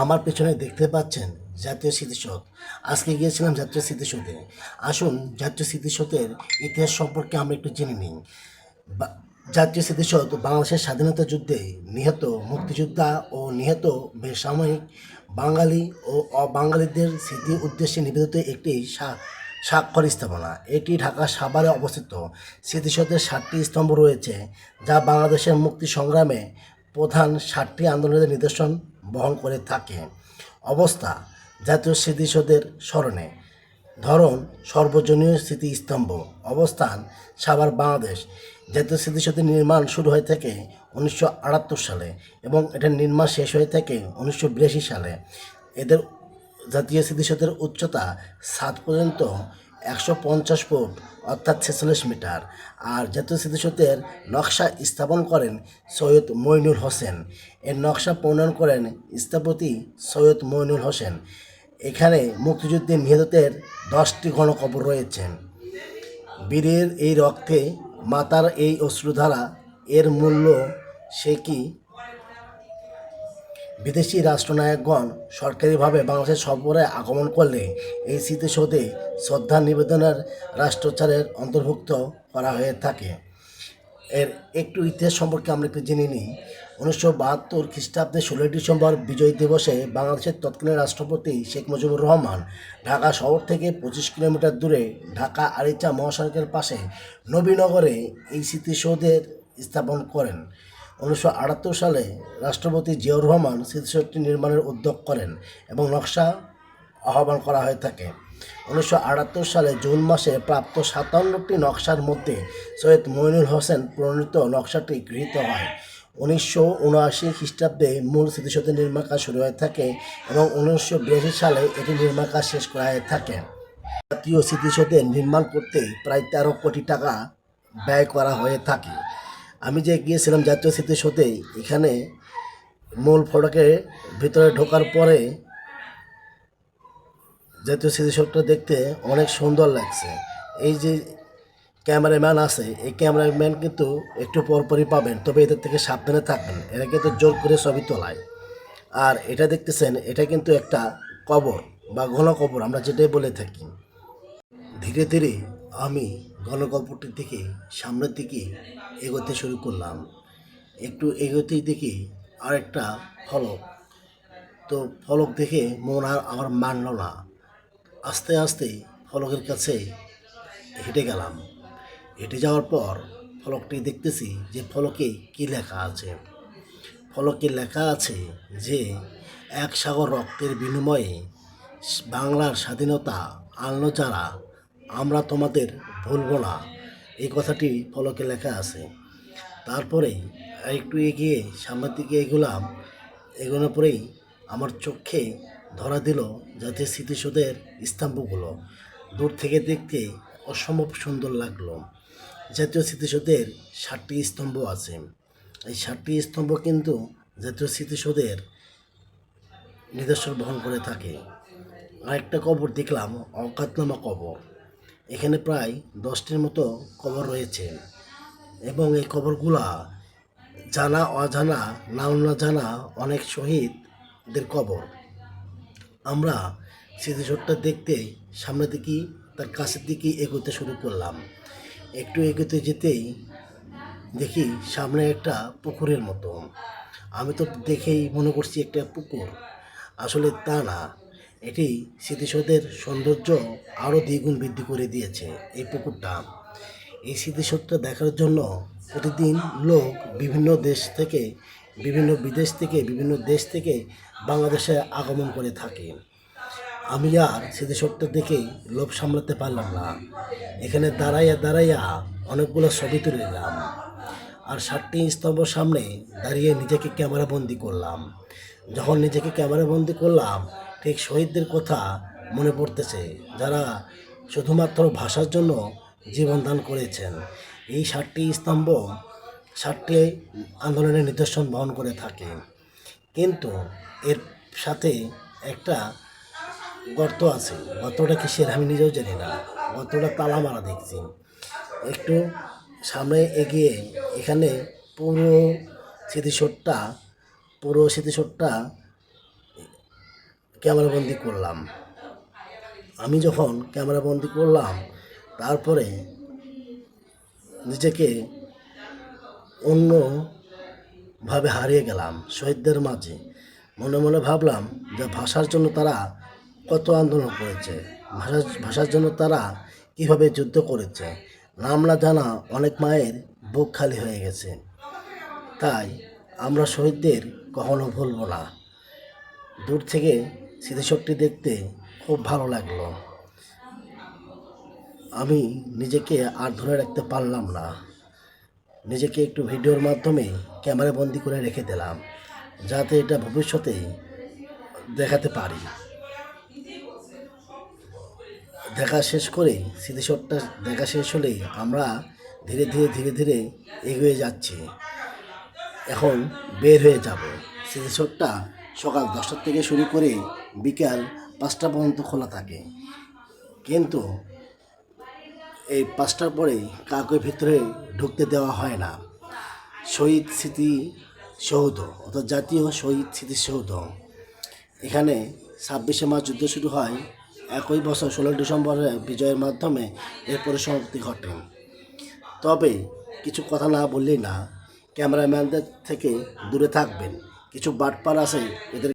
আমার পেছনে দেখতে পাচ্ছেন জাতীয় স্মৃতিসৌধ। আজকে গিয়েছিলাম জাতীয় স্মৃতিসৌধে। আসুন, জাতীয় স্মৃতিসৌধের ইতিহাস সম্পর্কে আমরা একটু জেনে নিই। জাতীয় স্মৃতিসৌধ বাংলাদেশের স্বাধীনতা যুদ্ধে নিহত মুক্তিযোদ্ধা ও নিহত বেসামরিক বাঙালি ও অবাঙালিদের স্মৃতি উদ্দেশ্যে নিবেদিত একটি স্বাক্ষর স্থাপনা। এটি ঢাকা সাভারে অবস্থিত। স্মৃতিসৌধের সাতটি স্তম্ভ রয়েছে, যা বাংলাদেশের মুক্তি সংগ্রামে প্রধান ষাটটি আন্দোলনের নিদর্শন বহন করে থাকে। অবস্থা, জাতীয় স্মৃতিসৌধের স্মরণে। ধরন সর্বজনীয় স্মৃতিস্তম্ভ। অবস্থান, সাভার, বাংলাদেশ। জাতীয় স্মৃতিসৌধের নির্মাণ শুরু হয়ে থাকে উনিশশো আটাত্তর সালে এবং এটার নির্মাণ শেষ হয়ে থাকে উনিশশো বিরাশি সালে। এদের জাতীয় স্মৃতিসৌধের উচ্চতা সাত পর্যন্ত একশো পঞ্চাশ ফুট, অর্থাৎ ছেচল্লিশ মিটার। আর জাতীয় স্মৃতিসৌধের নকশা স্থাপন করেন সৈয়দ মইনুল হোসেন। এর নকশা প্রণয়ন করেন স্থপতি সৈয়দ মইনুল হোসেন। এখানে মুক্তিযুদ্ধে নিহতদের দশটি গণকবর রয়েছে। বীরের এই রক্তে মাতার এই অশ্রুধারা, এর মূল্য সে কি বিদেশি রাষ্ট্রনায়কগণ সরকারিভাবে বাংলাদেশের সফরে আগমন করলে এই স্মৃতিসৌধে শ্রদ্ধা নিবেদনের রাষ্ট্রচারের অন্তর্ভুক্ত করা হয়ে থাকে। এর একটু ইতিহাস সম্পর্কে আমরা একটু জেনে নিই। উনিশশো বাহাত্তর খ্রিস্টাব্দে ষোলোই ডিসেম্বর বিজয় দিবসে বাংলাদেশের তৎকালীন রাষ্ট্রপতি শেখ মুজিবুর রহমান ঢাকা শহর থেকে পঁচিশ কিলোমিটার দূরে ঢাকা আরিচা মহাসড়কের পাশে নবীনগরে এই স্মৃতিসৌধের স্থাপন করেন। উনিশশো আটাত্তর সালে রাষ্ট্রপতি জিয়াউর রহমান স্মৃতিসৌধটি নির্মাণের উদ্যোগ করেন এবং নকশা আহ্বান করা হয়ে থাকে। উনিশশো আটাত্তর সালে জুন মাসে প্রাপ্ত সাতান্নটি নকশার মধ্যে সৈয়দ মইনুল হোসেন প্রণীত নকশাটি গৃহীত হয়। উনিশশো উনআশি খ্রিস্টাব্দে মূল স্মৃতিসৌধের নির্মাণ কাজ শুরু হয়ে থাকে এবং উনিশশো বিরাশি সালে এটি নির্মাণ কাজ শেষ করা হয়ে থাকে। জাতীয় স্মৃতিসৌধের নির্মাণ করতে প্রায় তেরো কোটি টাকা ব্যয় করা হয়ে থাকে। আমি যে গিয়েছিলাম জাতীয় স্মৃতিসৌধে এখানে মূল ফটকের ভিতরে ঢোকার পরে জাতীয় স্মৃতিসৌধটা দেখতে অনেক সুন্দর লাগছে। এই যে ক্যামেরাম্যান আছে, এই ক্যামেরাম্যান কিন্তু একটু পরপরই পাবেন, তবে এদের থেকে সাবধানে থাকবেন। এরা কিন্তু জোর করে ছবি তোলায়। আর এটা দেখতেছেন, এটা কিন্তু একটা কবর বা ঘন কবর, আমরা যেটাই বলে থাকি। ধীরে ধীরে আমি গণকল্পটির দিকে সামনের দিকে এগোতে শুরু করলাম। একটু এগোতেই দেখি আরেকটা ফলক। তো ফলক দেখে মন আর আমার মানল না। আস্তে আস্তে ফলকের কাছে হেঁটে গেলাম। হেঁটে যাওয়ার পর ফলকটি দেখতেছি যে ফলকে কী লেখা আছে। ফলকে লেখা আছে যে এক সাগর রক্তের বিনিময়ে বাংলার স্বাধীনতা আনলো যারা আমরা তোমাদের ভুলবো না। এই কথাটি ফলকে লেখা আছে। তারপরে একটু এগিয়ে সামনের দিকে এগোলাম। এগোনোর পরেই আমার চোখে ধরা দিল যাতে স্মৃতিসৌধের স্তম্ভগুলো দূর থেকে দেখতে অসম্ভব সুন্দর লাগল। জাতীয় স্মৃতিসৌধের ষাটটি স্তম্ভ আছে। এই ষাটটি স্তম্ভ কিন্তু জাতীয় স্মৃতিসৌধের নিদর্শন বহন করে থাকে। আরেকটা কবর দেখলাম অজ্ঞাতনামা কবর। এখানে প্রায় দশটির মতো কবর রয়েছে এবং এই কবরগুলা জানা, অজানা নাম না জানা অনেক শহীদদের কবর। আমরা স্মৃতিসৌধটা দেখতে সামনে দিকে তার কাছের দিকে এগোতে শুরু করলাম। একটু এগোতে যেতেই দেখি সামনে একটা পুকুরের মতো। আমি তো দেখেই মনে করছি একটা পুকুর। আসলে তা না। এটি স্মৃতিসৌধের সৌন্দর্য আরও দ্বিগুণ বৃদ্ধি করে দিয়েছে এই পুকুরটা। এই স্মৃতিসৌধটা দেখার জন্য প্রতিদিন লোক বিভিন্ন দেশ থেকে, বিভিন্ন বিদেশ থেকে, বিভিন্ন দেশ থেকে বাংলাদেশে আগমন করে থাকে। আমি আর স্মৃতিসৌধটা দেখেই লোভ সামলাতে পারলাম না। এখানে দাঁড়াইয়া দাঁড়াইয়া অনেকগুলো ছবি তুলে নিলাম। আর ষাটটি স্তম্ভ সামনে দাঁড়িয়ে নিজেকে ক্যামেরা বন্দি করলাম। যখন নিজেকে ক্যামেরা বন্দি করলাম, ঠিক শহীদদের কথা মনে পড়তেছে, যারা শুধুমাত্র ভাষার জন্য জীবন দান করেছেন। এই ষাটটি স্তম্ভ ষাটটি আন্দোলনের নিদর্শন বহন করে থাকে। কিন্তু এর সাথে একটা গর্ত আছে। গর্তটা কিসের আমি নিজেও জানি না। গর্তটা তালা মারা দেখছি। একটু সামনে এগিয়ে এখানে পুরো স্মৃতিসৌধটা পুরো স্মৃতিসৌধটা ক্যামেরাবন্দি করলাম। আমি যখন ক্যামেরাবন্দি করলাম, তারপরে নিজেকে অন্যভাবে হারিয়ে গেলাম শহীদদের মাঝে। মনে মনে ভাবলাম যে ভাষার জন্য তারা কত আন্দোলন করেছে, ভাষা ভাষার জন্য তারা কীভাবে যুদ্ধ করেছে নাম না জানা অনেক মায়ের বুক খালি হয়ে গেছে। তাই আমরা শহীদদের কখনো ভুলবো না। দূর থেকে স্মৃতিশক্তি দেখতে খুব ভালো লাগল। আমি নিজেকে আর ধরে রাখতে পারলাম না। নিজেকে একটু ভিডিওর মাধ্যমে ক্যামেরা বন্দি করে রেখে দিলাম, যাতে এটা ভবিষ্যতে দেখাতে পারি। দেখা শেষ করে স্মৃতিশটটা দেখা শেষ হলেই আমরা ধীরে ধীরে ধীরে ধীরে এগিয়ে যাচ্ছি। এখন বের হয়ে যাব। স্মৃতিশটটা সকাল দশটার থেকে শুরু করে বিকাল পাঁচটা পর্যন্ত খোলা থাকে। কিন্তু এই পাঁচটার পরে কাউকে ভিতরে ঢুকতে দেওয়া হয় না। শহীদ স্মৃতি সৌধ, অর্থাৎ জাতীয় শহীদ স্মৃতিসৌধ এখানে ছাব্বিশে মার্চ যুদ্ধ শুরু হয় একই বছর ষোলো ডিসেম্বরে বিজয়ের মাধ্যমে এর পরিসমাপ্তি ঘটে। তবে কিছু কথা না বললেই না, ক্যামেরাম্যানদের থেকে দূরে থাকবেন। কিছু বাটপার আছে, এদের